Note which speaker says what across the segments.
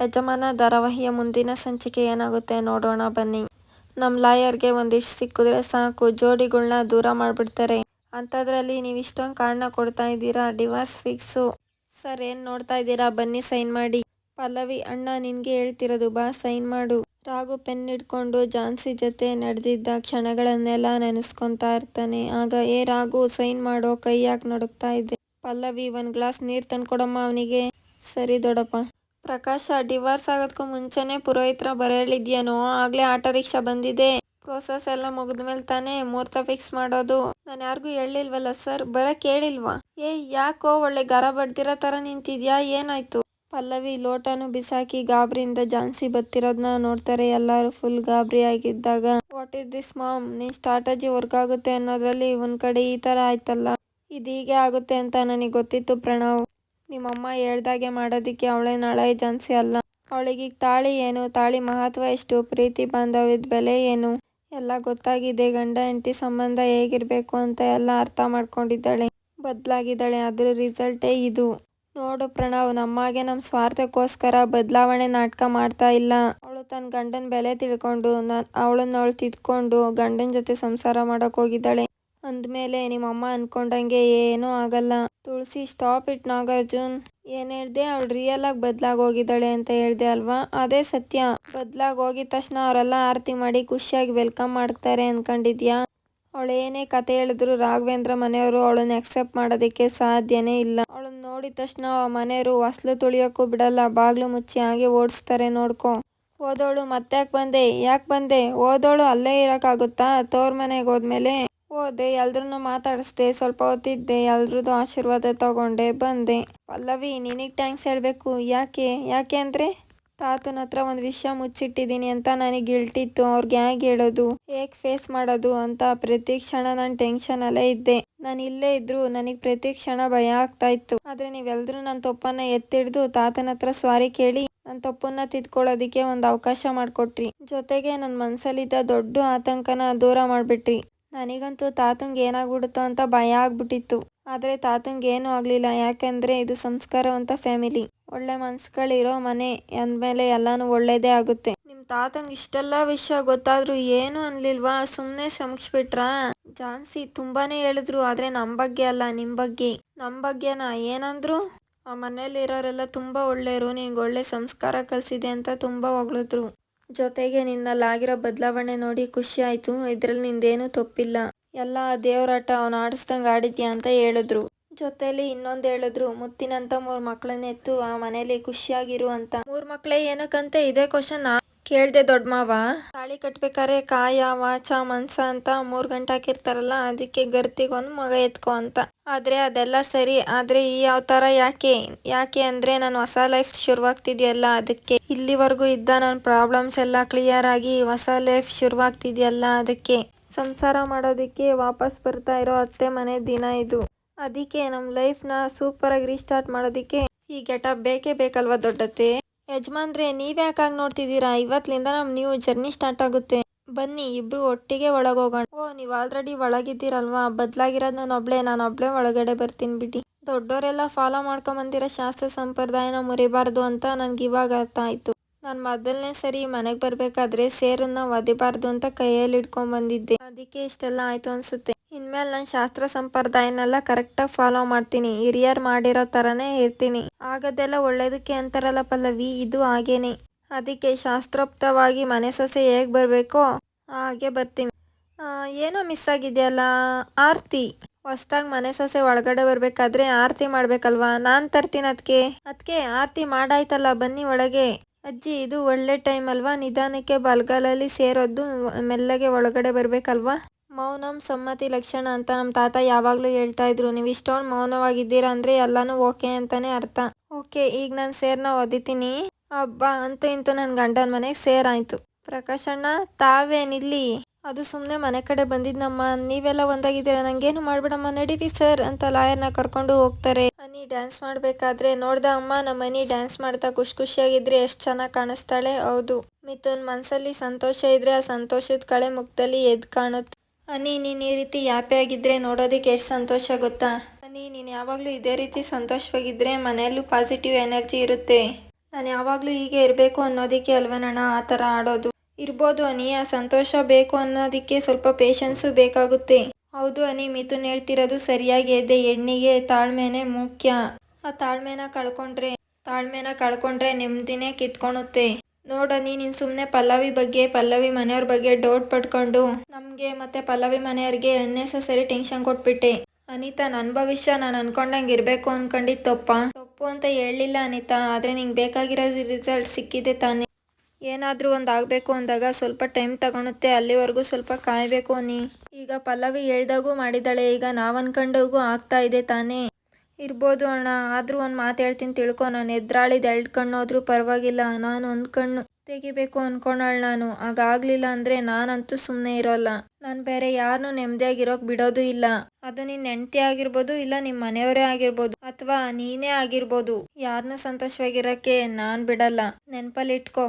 Speaker 1: ಯಜಮಾನ ಧಾರಾವಾಹಿಯ ಮುಂದಿನ ಸಂಚಿಕೆ ಏನಾಗುತ್ತೆ ನೋಡೋಣ ಬನ್ನಿ. ನಮ್ಮ ಲಾಯರ್ಗೆ ಒಂದಿಷ್ಟು ಸಿಕ್ಕಿದ್ರೆ ಸಾಕು ಜೋಡಿಗಳನ್ನ ದೂರ ಮಾಡಿಬಿಡ್ತಾರೆ. ಅಂಥದ್ರಲ್ಲಿ ನೀವು ಇಷ್ಟೊಂದು ಕಾರಣ ಕೊಡ್ತಾ ಇದ್ದೀರಾ? Divorce fix. ಸರ್, ಏನು ನೋಡ್ತಾ ಇದ್ದೀರಾ? ಬನ್ನಿ, ಸೈನ್ ಮಾಡಿ. ಪಲ್ಲವಿ, ಅಣ್ಣ, ನಿನಗೆ ಹೇಳ್ತಿರೋದು ಬಾ, ಸೈನ್ ಮಾಡು. ರಾಗು, ಪೆನ್ ಹಿಡ್ಕೊಂಡು ಜಾನ್ಸಿ ಜೊತೆ ನಡೆದಿದ್ದ ಕ್ಷಣಗಳನ್ನೆಲ್ಲ ನೆನೆಸ್ಕೊತಾ ಇರ್ತಾನೆ. ಆಗ, ಏ ರಾಘು ಸೈನ್ ಮಾಡೋ ಕೈ ಯಾಕೆ ನಡುಕ್ತಾ ಇದ್ದೆ? ಪಲ್ಲವಿ, ಒಂದು ಗ್ಲಾಸ್ ನೀರು ತಂದ್ಕೊಡಮ್ಮ ಅವನಿಗೆ. ಸರಿ ದೊಡ್ಡಪ್ಪ ಪ್ರಕಾಶ, ಡಿವೋರ್ಸ್ ಆಗೋದಕ್ಕೂ ಮುಂಚೆನೆ ಪುರೋಹಿತ್ರ ಬರೆಯಲಿದ್ಯಾನೋ ಆಗ್ಲೇ ಆಟೋ ರಿಕ್ಷಾ ಬಂದಿದೆ. ಪ್ರೋಸೆಸ್ ಎಲ್ಲ ಮುಗಿದ್ಮೇಲೆ ತಾನೇ ಮುಹೂರ್ತ ಫಿಕ್ಸ್ ಮಾಡೋದು. ನಾನು ಯಾರಿಗೂ ಹೇಳಿಲ್ವಲ್ಲ ಸರ್? ಬರ ಕೇಳಿಲ್ವಾ? ಏ ಯಾಕೋ ಒಳ್ಳೆ ಗರ ಬಡ್ದಿರೋ ತರ ನಿಂತಿದ್ಯಾ? ಏನಾಯ್ತು? ಪಲ್ಲವಿ, ಲೋಟನು ಬಿಸಾಕಿ ಗಾಬರಿಯಿಂದ ಜಾನ್ಸಿ ಬತ್ತಿರೋದನ್ನ ನೋಡ್ತಾರೆ ಎಲ್ಲರೂ ಫುಲ್ ಗಾಬರಿ ಆಗಿದ್ದಾಗ. ವಾಟ್ ಇಸ್ ದಿಸ್ ಮಾಮ್ ನಿನ್ ಸ್ಟ್ರಾಟಜಿ ವರ್ಕ್ ಆಗುತ್ತೆ ಅನ್ನೋದ್ರಲ್ಲಿ ಒಂದ್ ಕಡೆ ಈ ತರ ಆಯ್ತಲ್ಲ? ಇದೀಗೆ ಆಗುತ್ತೆ ಅಂತ ನನಗೆ ಗೊತ್ತಿತ್ತು ಪ್ರಣವ್. ನಿಮ್ಮಮ್ಮ ಹೇಳ್ದಾಗೆ ಮಾಡೋದಕ್ಕೆ ಅವಳೇ ನಾಳೆ ಏಜೆನ್ಸಿ ಅಲ್ಲ. ಅವಳಿಗೆ ತಾಳಿ ಏನು? ತಾಳಿ ಮಹತ್ವ ಎಷ್ಟು? ಪ್ರೀತಿ ಬಾಂಧವ್ಯದ ಬೆಲೆ ಏನು? ಎಲ್ಲ ಗೊತ್ತಾಗಿದೆ. ಗಂಡ, ಹೆಂಡತಿ ಸಂಬಂಧ ಹೇಗಿರಬೇಕು ಅಂತ ಎಲ್ಲ ಅರ್ಥ ಮಾಡ್ಕೊಂಡಿದ್ದಾಳೆ. ಬದಲಾಗಿದ್ದಾಳೆ. ಅದ್ರ ರಿಸಲ್ಟೇ ಇದು. ನೋಡು ಪ್ರಣವ್, ನಮ್ಮಾಗೆ ನಮ್ಮ ಸ್ವಾರ್ಥಕ್ಕೋಸ್ಕರ ಬದಲಾವಣೆ ನಾಟಕ ಮಾಡ್ತಾ ಇಲ್ಲ. ಅವಳು ತನ್ನ ಗಂಡನ ಬೆಲೆ ತಿಳ್ಕೊಂಡು, ನಾನು ಅವಳನ್ನ ಅವಳು ತಿದ್ಕೊಂಡು ಗಂಡನ ಜೊತೆ ಸಂಸಾರ ಮಾಡೋಕೆ ಹೋಗಿದ್ದಾಳೆ. ಅಂದಮೇಲೆ ನಿಮ್ಮಮ್ಮ ಅನ್ಕೊಂಡಂಗೆ ಏನೂ ಆಗಲ್ಲ. Tulasi stop it Nagarjun. ಏನ್ ಹೇಳ್ದೆ? ಅವಳು ರಿಯಲ್ ಆಗಿ ಬದ್ಲಾಗಿ ಹೋಗಿದ್ದಾಳೆ ಅಂತ ಹೇಳ್ದೆ ಅಲ್ವಾ? ಅದೇ ಸತ್ಯ. ಬದಲಾಗಿ ಹೋಗಿದ ತಕ್ಷಣ ಅವರೆಲ್ಲ ಆರತಿ ಮಾಡಿ ಖುಷಿಯಾಗಿ ವೆಲ್ಕಮ್ ಮಾಡ್ತಾರೆ ಅನ್ಕೊಂಡಿದ್ಯಾ? ಅವಳು ಏನೇ ಕತೆ ಹೇಳಿದ್ರು ರಾಘವೇಂದ್ರ ಮನೆಯವರು ಅವಳನ್ನ ಅಕ್ಸೆಪ್ಟ್ ಮಾಡೋದಕ್ಕೆ ಸಾಧ್ಯನೇ ಇಲ್ಲ. ಅವಳನ್ನ ನೋಡಿದ ತಕ್ಷಣ ಮನೆಯವರು ಹೊಸ್ಲು ತುಳಿಯೋಕ್ಕೂ ಬಿಡಲ್ಲ. ಬಾಗ್ಲು ಮುಚ್ಚಿ ಹಾಗೆ ಓಡಿಸ್ತಾರೆ ನೋಡ್ಕೊ. ಓದೋಳು ಮತ್ತ್ಯಾಕೆ ಬಂದೆ? ಯಾಕೆ ಬಂದೆ? ಓದೋಳು ಅಲ್ಲೇ ಇರೋಕ್ಕಾಗುತ್ತಾ? ತೋರ್ ಮನೆಗೆ ಹೋದ್ಮೇಲೆ? ಹೋದೆ ಎಲ್ರೂ ಮಾತಾಡಿಸ್ದೆ, ಸ್ವಲ್ಪ ಹೊತ್ತಿದ್ದೆ, ಎಲ್ರದ್ದು ಆಶೀರ್ವಾದ ತಗೊಂಡೆ, ಬಂದೆ. ಪಲ್ಲವಿ, ನಿನಗೆ ಟ್ಯಾಂಕ್ಸ್ ಹೇಳಬೇಕು. ಯಾಕೆ? ಯಾಕೆ ಅಂದರೆ, ತಾತನ ಹತ್ರ ಒಂದು ವಿಷಯ ಮುಚ್ಚಿಟ್ಟಿದ್ದೀನಿ ಅಂತ ನನಗೆ ಗಿಲ್ಟಿತ್ತು ಅವ್ರಿಗೆ ಹೇಗೆ ಹೇಳೋದು, ಹೇಗೆ ಫೇಸ್ ಮಾಡೋದು ಅಂತ ಪ್ರತಿ ಕ್ಷಣ ನಾನು ಟೆನ್ಷನಲ್ಲೇ ಇದ್ದೆ. ನಾನು ಇಲ್ಲೇ ಇದ್ರು ನನಗೆ ಪ್ರತಿ ಕ್ಷಣ ಭಯ ಆಗ್ತಾ ಇತ್ತು. ಆದರೆ ನೀವೆಲ್ಲರೂ ನನ್ನ ತಪ್ಪನ್ನ ಎತ್ತಿಡ್ದು ತಾತನ ಹತ್ರ ಸ್ವಾರಿ ಕೇಳಿ ನನ್ನ ತಪ್ಪನ್ನ ತಿದ್ಕೊಳ್ಳೋದಕ್ಕೆ ಒಂದು ಅವಕಾಶ ಮಾಡಿಕೊಟ್ರಿ. ಜೊತೆಗೆ ನನ್ನ ಮನಸ್ಸಲ್ಲಿದ್ದ ದೊಡ್ಡ ಆತಂಕನ ದೂರ ಮಾಡಿಬಿಟ್ರಿ. ನನಗಂತೂ ತಾತಂಗೆ ಏನಾಗ್ಬಿಡುತ್ತೋ ಅಂತ ಭಯ ಆಗ್ಬಿಟ್ಟಿತ್ತು. ಆದರೆ ತಾತಂಗೆ ಏನೂ ಆಗಲಿಲ್ಲ. ಯಾಕೆಂದರೆ ಇದು ಸಂಸ್ಕಾರವಂತ ಫ್ಯಾಮಿಲಿ. ಒಳ್ಳೆ ಮನ್ಸುಗಳಿರೋ ಮನೆ ಅಂದಮೇಲೆ ಎಲ್ಲನೂ ಒಳ್ಳೇದೇ ಆಗುತ್ತೆ. ನಿಮ್ಮ ತಾತಂಗೆ ಇಷ್ಟೆಲ್ಲ ವಿಷಯ ಗೊತ್ತಾದ್ರೂ ಏನೂ ಅನ್ಲಿಲ್ವಾ? ಸುಮ್ಮನೆ ಶ್ರಮಿಸ್ಬಿಟ್ರಾ ಜಾನ್ಸಿ ತುಂಬಾನೇ ಹೇಳಿದ್ರು, ಆದರೆ ನಮ್ಮ ಬಗ್ಗೆ ಅಲ್ಲ ನಿಮ್ಮ ಬಗ್ಗೆ. ನಮ್ಮ ಬಗ್ಗೆನಾ? ಏನಂದ್ರು? ಆ ಮನೇಲಿ ಇರೋರೆಲ್ಲ ತುಂಬ ಒಳ್ಳೆಯರು ನಿನಗೆ ಒಳ್ಳೆ ಸಂಸ್ಕಾರ ಕಲಿಸಿದೆ ಅಂತ ತುಂಬ ಹೊಗಳಿದ್ರು. ಜೊತೆಗೆ ನಿನ್ನಲ್ಲಾಗಿರೋ ಬದಲಾವಣೆ ನೋಡಿ ಖುಷಿ ಆಯಿತು. ಇದರಲ್ಲಿ ನಿಂದೇನೂ ತಪ್ಪಿಲ್ಲ. ಎಲ್ಲ ದೇವರಾಟ ಅವನು ಆಡಿಸ್ದಂಗೆ ಆಡಿದ್ಯಾ ಅಂತ ಹೇಳಿದ್ರು. ಜೊತೆಲಿ ಇನ್ನೊಂದು ಹೇಳಿದ್ರು, ಮುತ್ತಿನಂತ ಮೂರು ಮಕ್ಕಳನ್ನೆತ್ತು ಆ ಮನೇಲಿ ಖುಷಿಯಾಗಿರು ಅಂತ. ಮೂರು ಮಕ್ಕಳೇ ಏನಕ್ಕಂತೆ? ಇದೇ ಕ್ವಶನ್ ಕೇಳ್ದೆ ದೊಡ್ಡ ಮಾವ, ತಾಳಿ ಕಟ್ಬೇಕಾರೆ ಕಾಯ ವಾಚ ಮನ್ಸ ಅಂತ ಮೂರ್ ಗಂಟೆ ಹಾಕಿರ್ತಾರಲ್ಲ, ಅದಕ್ಕೆ ಗರ್ತಿಗೊಂದು ಮಗ ಎತ್ಕೊ ಅಂತ. ಆದ್ರೆ ಅದೆಲ್ಲ ಸರಿ, ಆದ್ರೆ ಈ ಯಾವ ತರ ಯಾಕೆ? ಯಾಕೆ ಅಂದ್ರೆ ನಾನು ಹೊಸ ಲೈಫ್ ಶುರುವಾಗ್ತಿದೆಯಲ್ಲ, ಅದಕ್ಕೆ ಇಲ್ಲಿವರೆಗೂ ಇದ್ದ ನನ್ ಪ್ರಾಬ್ಲಮ್ಸ್ ಎಲ್ಲ ಕ್ಲಿಯರ್ ಆಗಿ ಹೊಸ ಲೈಫ್ ಶುರುವಾಗ್ತಿದೆಯಲ್ಲ, ಅದಕ್ಕೆ ಸಂಸಾರ ಮಾಡೋದಕ್ಕೆ ವಾಪಸ್ ಬರ್ತಾ ಇರೋ ಅತ್ತೆ ಮನೆ ದಿನ ಇದು. ಅದಕ್ಕೆ ನಮ್ಮ ಲೈಫ್ನ ಸೂಪರಾಗಿ ರೀಸ್ಟಾರ್ಟ್ ಮಾಡೋದಕ್ಕೆ ಈ ಗೆಟಪ್ ಬೇಕೇ ಬೇಕಲ್ವಾ ದೊಡ್ಡತ್ತೆ? ಯಜಮಾನ್ರೆ, ನೀವ್ಯಾಕಾಗಿ ನೋಡ್ತಿದ್ದೀರಾ? ಇವತ್ತಿನಿಂದ ನಮ್ಮ ನ್ಯೂ ಜರ್ನಿ ಸ್ಟಾರ್ಟ್ ಆಗುತ್ತೆ. ಬನ್ನಿ, ಇಬ್ರು ಒಟ್ಟಿಗೆ ಒಳಗೋಗೋಣ. ಓ, ನೀವು ಆಲ್ರೆಡಿ ಒಳಗಿದ್ದೀರಲ್ವಾ? ಬದಲಾಗಿರೋದು ನಾನು ಒಬ್ಳೆ ನಾನು ಒಬ್ಳೆ ಒಳಗಡೆ ಬರ್ತೀನಿ ಬಿಡಿ. ದೊಡ್ಡವರೆಲ್ಲ ಫಾಲೋ ಮಾಡ್ಕೊಂಬಂದಿರೋ ಶಾಸ್ತ್ರ ಸಂಪ್ರದಾಯನ ಮುರಿಬಾರ್ದು ಅಂತ ನನಗೆ ಇವಾಗ ಅರ್ಥ ಆಯ್ತು. ನಾನು ಮೊದಲನೇ ಸರಿ ಮನೆಗೆ ಬರಬೇಕಾದ್ರೆ ಸೇರನ್ನ ಒದಿಬಾರ್ದು ಅಂತ ಕೈಯಲ್ಲಿ ಇಟ್ಕೊಂಡ್ ಬಂದಿದ್ದೆ. ಅದಕ್ಕೆ ಇಷ್ಟೆಲ್ಲ ಆಯ್ತು ಅನ್ಸುತ್ತೆ. ಇನ್ಮೇಲೆ ನಾನು ಶಾಸ್ತ್ರ ಸಂಪ್ರದಾಯನೆಲ್ಲ ಕರೆಕ್ಟಾಗಿ ಫಾಲೋ ಮಾಡ್ತೀನಿ. ಹಿರಿಯರ್ ಮಾಡಿರೋ ಥರನೇ ಇರ್ತೀನಿ. ಆಗದೆಲ್ಲ ಒಳ್ಳೇದಕ್ಕೆ ಅಂತಾರಲ್ಲ ಪಲ್ಲವಿ, ಇದು ಹಾಗೇನೆ. ಅದಕ್ಕೆ ಶಾಸ್ತ್ರೋಕ್ತವಾಗಿ ಮನೆ ಸೊಸೆ ಹೇಗೆ ಬರಬೇಕೋ ಹಾಗೆ ಬರ್ತೀನಿ. ಏನೋ ಮಿಸ್ ಆಗಿದೆಯಲ್ಲ? ಆರತಿ. ಹೊಸ್ದಾಗಿ ಮನೆ ಸೊಸೆ ಒಳಗಡೆ ಬರಬೇಕಾದ್ರೆ ಆರತಿ ಮಾಡಬೇಕಲ್ವಾ? ನಾನು ತರ್ತೀನಿ ಅದಕ್ಕೆ ಅದಕ್ಕೆ ಆರತಿ ಮಾಡಾಯ್ತಲ್ಲ ಬನ್ನಿ ಒಳಗೆ. ಅಜ್ಜಿ, ಇದು ಒಳ್ಳೆ ಟೈಮ್ ಅಲ್ವಾ? ನಿಧಾನಕ್ಕೆ ಬಲ್ಗಾಲಲ್ಲಿ ಸೇರೋದು ಮೆಲ್ಲಗೆ ಒಳಗಡೆ ಬರಬೇಕಲ್ವಾ? ಮೌನಂ ಸಮ್ಮತಿ ಲಕ್ಷಣ ಅಂತ ನಮ್ಮ ತಾತ ಯಾವಾಗಲೂ ಹೇಳ್ತಾ ಇದ್ರು. ನೀವು ಇಷ್ಟೊಂದು ಮೌನವಾಗಿದ್ದೀರಾ ಅಂದ್ರೆ ಎಲ್ಲಾನು ಓಕೆ ಅಂತಾನೆ ಅರ್ಥ. ಓಕೆ, ಈಗ ನಾನು ಸೇರ್ನ ಓದಿತೀನಿ. ಹಬ್ಬ ಅಂತೂ ಇಂತೂ ನನ್ನ ಗಂಡನ ಮನೆಗೆ ಸೇರಾಯ್ತು ಪ್ರಕಾಶಣ್ಣ, ತಾವೇನಿಲ್ಲಿ? ಅದು ಸುಮ್ಮನೆ ಮನೆ ಕಡೆ ಬಂದಿದ್ನಮ್ಮ ನೀವೆಲ್ಲ ಒಂದಾಗಿದ್ದೀರಾ? ನಂಗೇನು ಮಾಡ್ಬೇಡಮ್ಮ, ನಡೀರಿ ಸರ್ ಅಂತ ಲಾಯರ್ನ ಕರ್ಕೊಂಡು ಹೋಗ್ತಾರೆ. ಮನಿ ಡ್ಯಾನ್ಸ್ ಮಾಡಬೇಕಾದ್ರೆ ನೋಡ್ದ ಅಮ್ಮ, ನಮ್ಮ ಮನಿ ಡ್ಯಾನ್ಸ್ ಮಾಡ್ತಾ ಖುಷಿ ಖುಷಿಯಾಗಿದ್ರೆ ಎಷ್ಟು ಚೆನ್ನಾಗಿ ಕಾಣಿಸ್ತಾಳೆ. ಹೌದು. ಮಿಥುನ್ ಮನಸ್ಸಲ್ಲಿ ಸಂತೋಷ ಇದ್ರೆ ಆ ಸಂತೋಷದ ಕಳೆ ಮುಖದಲ್ಲಿ ಎದ್ದು ಕಾಣುತ್ತೆ. ಅನಿ ನೀನು ಈ ರೀತಿ ಯಾಪೆ ಆಗಿದ್ರೆ ನೋಡೋದಕ್ಕೆ ಎಷ್ಟು ಸಂತೋಷ ಗೊತ್ತಾ? ಅನಿ ನೀನು ಯಾವಾಗಲೂ ಇದೇ ರೀತಿ ಸಂತೋಷವಾಗಿದ್ರೆ ಮನೆಯಲ್ಲೂ ಪಾಸಿಟಿವ್ ಎನರ್ಜಿ ಇರುತ್ತೆ. ನಾನು ಯಾವಾಗಲೂ ಹೀಗೆ ಇರಬೇಕು ಅನ್ನೋದಕ್ಕೆ ಅಲ್ವನಣ್ಣ, ಆ ಥರ ಆಡೋದು? ಇರ್ಬೋದು ಅನಿ, ಆ ಸಂತೋಷ ಬೇಕು ಅನ್ನೋದಕ್ಕೆ ಸ್ವಲ್ಪ ಪೇಷನ್ಸು ಬೇಕಾಗುತ್ತೆ. ಹೌದು ಅನಿ, ಮಿಥುನ್ ಹೇಳ್ತಿರೋದು ಸರಿಯಾಗಿ ಇದೆ. ಹೆಣ್ಣಿಗೆ ತಾಳ್ಮೆನೆ ಮುಖ್ಯ. ಆ ತಾಳ್ಮೆನ ಕಳ್ಕೊಂಡ್ರೆ ತಾಳ್ಮೆನ ಕಳ್ಕೊಂಡ್ರೆ ನೆಮ್ಮದಿನೇ ಕಿತ್ಕೊಳುತ್ತೆ ನೋಡನಿ ನೀನು ಸುಮ್ಮನೆ ಪಲ್ಲವಿ ಬಗ್ಗೆ, ಪಲ್ಲವಿ ಮನೆಯವ್ರ ಬಗ್ಗೆ ಡೌಟ್ ಪಡ್ಕೊಂಡು ನಮಗೆ ಮತ್ತೆ ಪಲ್ಲವಿ ಮನೆಯವ್ರಿಗೆ ಅನ್ನೆಸಸರಿ ಟೆನ್ಷನ್ ಕೊಟ್ಬಿಟ್ಟೆ. ಅನಿತಾ ನನ್ನ ಭವಿಷ್ಯ ನಾನು ಅನ್ಕೊಂಡಂಗೆ ಇರಬೇಕು ಅನ್ಕೊಂಡಿದ್ದು ತಪ್ಪ? ತಪ್ಪು ಅಂತ ಹೇಳಲಿಲ್ಲ ಅನಿತಾ, ಆದರೆ ನಿಂಗೆ ಬೇಕಾಗಿರೋ ರಿಸಲ್ಟ್ ಸಿಕ್ಕಿದೆ ತಾನೇ. ಏನಾದರೂ ಒಂದು ಆಗಬೇಕು ಅಂದಾಗ ಸ್ವಲ್ಪ ಟೈಮ್ ತಗೊಳುತ್ತೆ ಅಲ್ಲಿವರೆಗೂ ಸ್ವಲ್ಪ ಕಾಯಬೇಕು ನೀ. ಈಗ ಪಲ್ಲವಿ ಹೇಳ್ದಾಗೂ ಮಾಡಿದ್ದಾಳೆ ಈಗ ನಾವು ಅನ್ಕೊಂಡಾಗೂ ಆಗ್ತಾ ಇದೆ ತಾನೇ. ಇರ್ಬೋದು ಅಣ್ಣ, ಆದರೂ ಒಂದು ಮಾತು ಹೇಳ್ತೀನಿ ತಿಳ್ಕೊ. ನಾನು ಎದ್ರಾಳಿದ ಎರಡು ಕಣ್ಣು ಪರವಾಗಿಲ್ಲ, ನಾನು ಒಂದು ಕಣ್ಣು ತೆಗಿಬೇಕು ಅನ್ಕೊಂಡಾಳು ನಾನು. ಆಗಾಗಲಿಲ್ಲ ಅಂದರೆ ನಾನಂತೂ ಸುಮ್ಮನೆ ಇರೋಲ್ಲ. ನಾನು ಬೇರೆ ಯಾರನ್ನೂ ನೆಮ್ಮದಿಯಾಗಿರೋಕೆ ಬಿಡೋದು ಇಲ್ಲ. ಅದು ನಿನ್ನ ಹೆಂಡತಿ ಆಗಿರ್ಬೋದು ಇಲ್ಲ ನಿಮ್ಮ ಮನೆಯವರೇ ಆಗಿರ್ಬೋದು, ಅಥವಾ ನೀನೇ ಆಗಿರ್ಬೋದು. ಯಾರನ್ನ ಸಂತೋಷವಾಗಿರೋಕ್ಕೆ ನಾನು ಬಿಡಲ್ಲ. ನೆನಪಲ್ಲಿ ಇಟ್ಕೋ.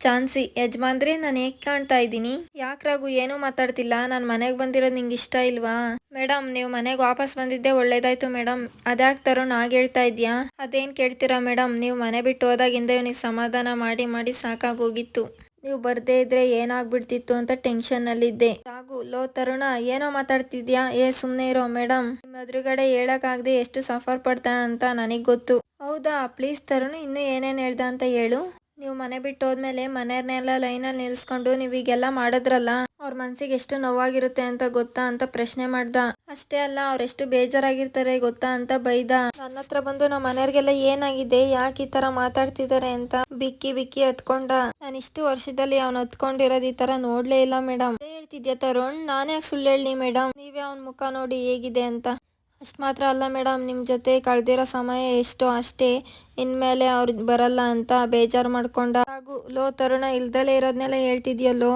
Speaker 1: ಚಾನ್ಸಿ, ಯಜಮಾನ್ರಿ, ನಾನು ಕಾಣ್ತಾ ಇದ್ದೀನಿ? ಯಾಕೆ ರಾಗು ಏನೂ ಮಾತಾಡ್ತಿಲ್ಲ? ನಾನು ಮನೆಗೆ ಬಂದಿರೋದು ನಿಂಗೆ ಇಷ್ಟ ಇಲ್ವಾ? ಮೇಡಮ್ ನೀವು ಮನೆಗೆ ವಾಪಸ್ ಬಂದಿದ್ದೆ ಒಳ್ಳೇದಾಯ್ತು ಮೇಡಮ್ ಅದ್ಯಾಕೆ ತರೋ ಹಾಗೆ ಹೇಳ್ತಾ ಇದೆಯಾ? ಅದೇನು ಕೇಳ್ತೀರಾ ಮೇಡಮ್ ನೀವು ಮನೆ ಬಿಟ್ಟು ಹೋದಾಗಿಂದ ಇವನಿಗೆ ಸಮಾಧಾನ ಮಾಡಿ ಮಾಡಿ ಸಾಕಾಗೋಗಿತ್ತು ನೀವು ಬರ್ದೇ ಇದ್ರೆ ಏನಾಗ್ಬಿಡ್ತಿತ್ತು ಅಂತ ಟೆನ್ಷನ್ನಲ್ಲಿದ್ದೆ. ರಾಗು ಲೋ ತರುಣ, ಏನೋ ಮಾತಾಡ್ತಿದ್ಯಾ? ಏ ಸುಮ್ಮನೆ ಇರೋ ಮೇಡಮ್ ನಿಮ್ಮ ಎದುರುಗಡೆ ಹೇಳೋಕ್ಕಾಗದೆ ಎಷ್ಟು ಸಫರ್ ಪಡ್ತಾನೆ ಅಂತ ನನಗೆ ಗೊತ್ತು. ಹೌದಾ? ಪ್ಲೀಸ್ ತರುಣ, ಇನ್ನೂ ಏನೇನು ಹೇಳ್ದ ಅಂತ ಹೇಳು. ನೀವು ಮನೆ ಬಿಟ್ಟು ಹೋದ್ಮೇಲೆ ಮನೆಯವ್ರನ್ನೆಲ್ಲ ಲೈನಲ್ಲಿ ನಿಲ್ಸ್ಕೊಂಡು ನೀವು ಈಗೆಲ್ಲ ಮಾಡಿದ್ರಲ್ಲ, ಅವ್ರ ಮನ್ಸಿಗೆ ಎಷ್ಟು ನೋವಾಗಿರುತ್ತೆ ಅಂತ ಗೊತ್ತಾ ಅಂತ ಪ್ರಶ್ನೆ ಮಾಡ್ದ. ಅಷ್ಟೇ ಅಲ್ಲ ಅವ್ರೆಷ್ಟು ಬೇಜಾರಾಗಿರ್ತಾರೆ ಗೊತ್ತಾ ಅಂತ ಬೈದ. ನನ್ನ ಹತ್ರ ಬಂದು ನಮ್ಮ ಮನೆಯವ್ರಿಗೆಲ್ಲ ಏನಾಗಿದೆ, ಯಾಕೆ ಈ ತರ ಮಾತಾಡ್ತಿದ್ದಾರೆ ಅಂತ ಬಿಕ್ಕಿ ಬಿಕ್ಕಿ ಹತ್ಕೊಂಡ ನಾನು ಇಷ್ಟು ವರ್ಷದಲ್ಲಿ ಅವ್ನು ಹತ್ಕೊಂಡಿರೋದು ಈ ತರ ನೋಡ್ಲೇ ಇಲ್ಲ ಮೇಡಮ್ ಹೇಳ್ತಿದ್ಯಾ ತರುಣ್? ನಾನೇ ಯಾಕೆ ಸುಳ್ಳು ಹೇಳಿ ಮೇಡಮ್ ನೀವೇ ಅವ್ನ ಮುಖ ನೋಡಿ ಹೇಗಿದೆ ಅಂತ. ಅಷ್ಟು ಮಾತ್ರ ಅಲ್ಲ ಮೇಡಮ್ ನಿಮ್ಮ ಜೊತೆ ಕಳೆದಿರೋ ಸಮಯ ಎಷ್ಟೋ ಅಷ್ಟೇ. ಇನ್ಮೇಲೆ ಅವ್ರು ಬರಲ್ಲ ಅಂತ ಬೇಜಾರು ಮಾಡ್ಕೊಂಡ. ಹಾಗೂ ಲೋ ತರುಣ ಇಲ್ದಲೇ ಇರೋದನ್ನೆಲ್ಲ ಹೇಳ್ತಿದ್ಯಲ್ಲೋ?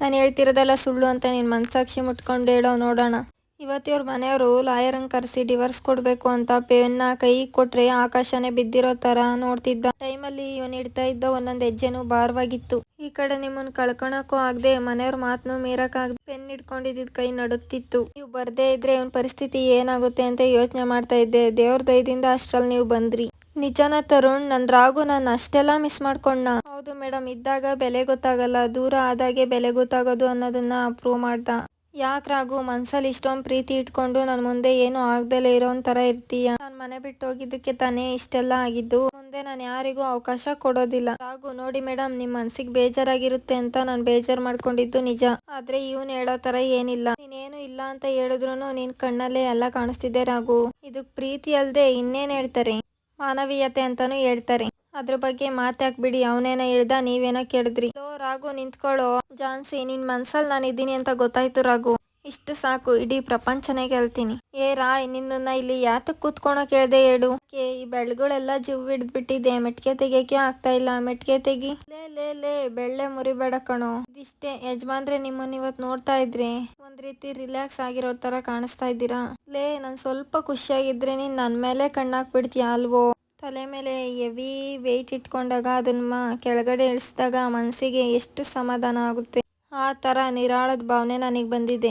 Speaker 1: ನಾನು ಹೇಳ್ತಿರೋದೆಲ್ಲ ಸುಳ್ಳು ಅಂತ ನೀನು ಮನಸಾಕ್ಷಿ ಮುಟ್ಕೊಂಡು ಹೇಳೋ ನೋಡೋಣ. ಇವತ್ತಿವ್ರ ಮನೆಯವರು ಲಾಯರಂಗೆ ಕರೆಸಿ ಡಿವರ್ಸ್ ಕೊಡಬೇಕು ಅಂತ ಪೆನ್ನ ಕೈ ಕೊಟ್ರೆ ಆಕಾಶನೇ ಬಿದ್ದಿರೋ ತರ ನೋಡ್ತಿದ್ದ. ಟೈಮಲ್ಲಿ ಇವನು ಇಡ್ತಾ ಇದ್ದ ಒಂದೊಂದು ಹೆಜ್ಜೆನೂ ಭಾರವಾಗಿತ್ತು. ಈ ಕಡೆ ನಿಮ್ಮನ್ನ ಕಳ್ಕೊಳಕ್ಕೂ ಆಗದೆ ಮನೆಯವ್ರ ಮಾತನ್ನು ಆಗ್ ಪೆನ್ ಇಟ್ಕೊಂಡಿದ್ದ ಕೈ ನಡುಕ್ತಿತ್ತು ನೀವು ಬರ್ದೇ ಇದ್ರೆ ಇವನ್ ಪರಿಸ್ಥಿತಿ ಏನಾಗುತ್ತೆ ಅಂತ ಯೋಚನೆ ಮಾಡ್ತಾ ಇದ್ದೆ. ದೇವ್ರ ದಯದಿಂದ ಅಷ್ಟ್ರಲ್ಲಿ ನೀವು ಬಂದ್ರಿ. ನಿಜನ ತರುಣ್, ನನ್ ರಾಗು ನಾನು ಅಷ್ಟೆಲ್ಲ ಮಿಸ್ ಮಾಡ್ಕೊಂಡ ಹೌದು ಮೇಡಮ್ ಇದ್ದಾಗ ಬೆಲೆ ಗೊತ್ತಾಗಲ್ಲ, ದೂರ ಆದಾಗೆ ಬೆಲೆ ಗೊತ್ತಾಗೋದು ಅನ್ನೋದನ್ನ ಅಪ್ರೂವ್ ಮಾಡ್ದ. ಯಾಕ್ ರಾಗು ಮನ್ಸಲ್ಲಿ ಇಷ್ಟೊಂದು ಪ್ರೀತಿ ಇಟ್ಕೊಂಡು ನನ್ ಮುಂದೆ ಏನು ಆಗ್ದಲೇ ಇರೋ ಥರ ಇರ್ತೀಯ? ನಾನ್ ಮನೆ ಬಿಟ್ಟು ಹೋಗಿದ್ದಕ್ಕೆ ತಾನೇ ಇಷ್ಟೆಲ್ಲ ಆಗಿದ್ದು? ಮುಂದೆ ನಾನು ಯಾರಿಗೂ ಅವಕಾಶ ಕೊಡೋದಿಲ್ಲ. ರಾಗು, ನೋಡಿ ಮೇಡಮ್ ನಿಮ್ಮ ಮನ್ಸಿಗೆ ಬೇಜಾರಾಗಿರುತ್ತೆ ಅಂತ ನಾನು ಬೇಜಾರ್ ಮಾಡ್ಕೊಂಡಿದ್ದು ನಿಜ. ಆದ್ರೆ ಇವನು ಹೇಳೋ ತರ ಏನಿಲ್ಲ. ನೀನೇನು ಇಲ್ಲ ಅಂತ ಹೇಳಿದ್ರು ನೀನ್ ಕಣ್ಣಲ್ಲೇ ಎಲ್ಲ ಕಾಣಿಸ್ತಿದೆ ರಾಗು. ಇದಕ್ ಪ್ರೀತಿ ಅಲ್ದೆ ಇನ್ನೇನ್ ಹೇಳ್ತಾರೆ? ಮಾನವೀಯತೆ ಅಂತಾನು ಹೇಳ್ತಾರೆ. ಅದ್ರ ಬಗ್ಗೆ ಮಾತಾಕ್ಬಿಡಿ, ಅವನೇನ ಹೇಳ್ದ ನೀವೇನೋ ಕೇಳಿದ್ರಿ. ರಾಗು ನಿಂತ್ಕೊಳ್ಳೋ ಜಾನ್ಸಿ ನಿನ್ ಮನ್ಸಲ್ಲಿ ನಾನು ಇದ್ದೀನಿ ಅಂತ ಗೊತ್ತಾಯ್ತು ರಾಘು ಇಷ್ಟು ಸಾಕು ಇಡೀ ಪ್ರಪಂಚನೇ ಗೆಲ್ತೀನಿ. ಏ ರಾಯ್ ನಿನ್ನನ್ನ ಇಲ್ಲಿ ಯಾತಕ್ ಕೂತ್ಕೊಳಕ್ ಕೇಳ್ದೆ ಹೇಳು? ಏ, ಈ ಬೆಳ್ಗಳೆಲ್ಲ ಜೀವ್ ಹಿಡ್ದ್ಬಿಟ್ಟಿದೆ. ಮೆಟ್ಕೆ ತೆಗಿಯಕ್ಕೆ ಆಗ್ತಾ ಇಲ್ಲ. ಮೆಟ್ಕೆ ತೆಗಿ. ಲೇ ಲೇ ಲೇ ಬೆಳ್ಳೆ ಮುರಿಬೇಡ ಕಣೋ. ಇದಿಷ್ಟೇ ಯಜಮಾನ್ರೆ ನಿಮ್ಮನ್ನ ಇವತ್ ನೋಡ್ತಾ ಇದ್ರಿ ಒಂದ್ ರೀತಿ ರಿಲ್ಯಾಕ್ಸ್ ಆಗಿರೋ ತರ ಕಾಣಿಸ್ತಾ ಇದ್ದೀರಾ? ಲೇ ನಾನ್ ಸ್ವಲ್ಪ ಖುಷಿಯಾಗಿದ್ರೆ ನೀನ್ ನನ್ ಮೇಲೆ ಕಣ್ಣಾಕ್ಬಿಡ್ತೀಯ ಅಲ್ವೋ? ತಲೆ ಮೇಲೆ ಎವಿ ವೆಯ್ಟ್ ಇಟ್ಕೊಂಡಾಗ ಅದನ್ನ ಕೆಳಗಡೆ ಇಳಿಸಿದಾಗ ಮನಸ್ಸಿಗೆ ಎಷ್ಟು ಸಮಾಧಾನ ಆಗುತ್ತೆ. ಆ ಥರ ನಿರಾಳದ ಭಾವನೆ ನನಗೆ ಬಂದಿದೆ.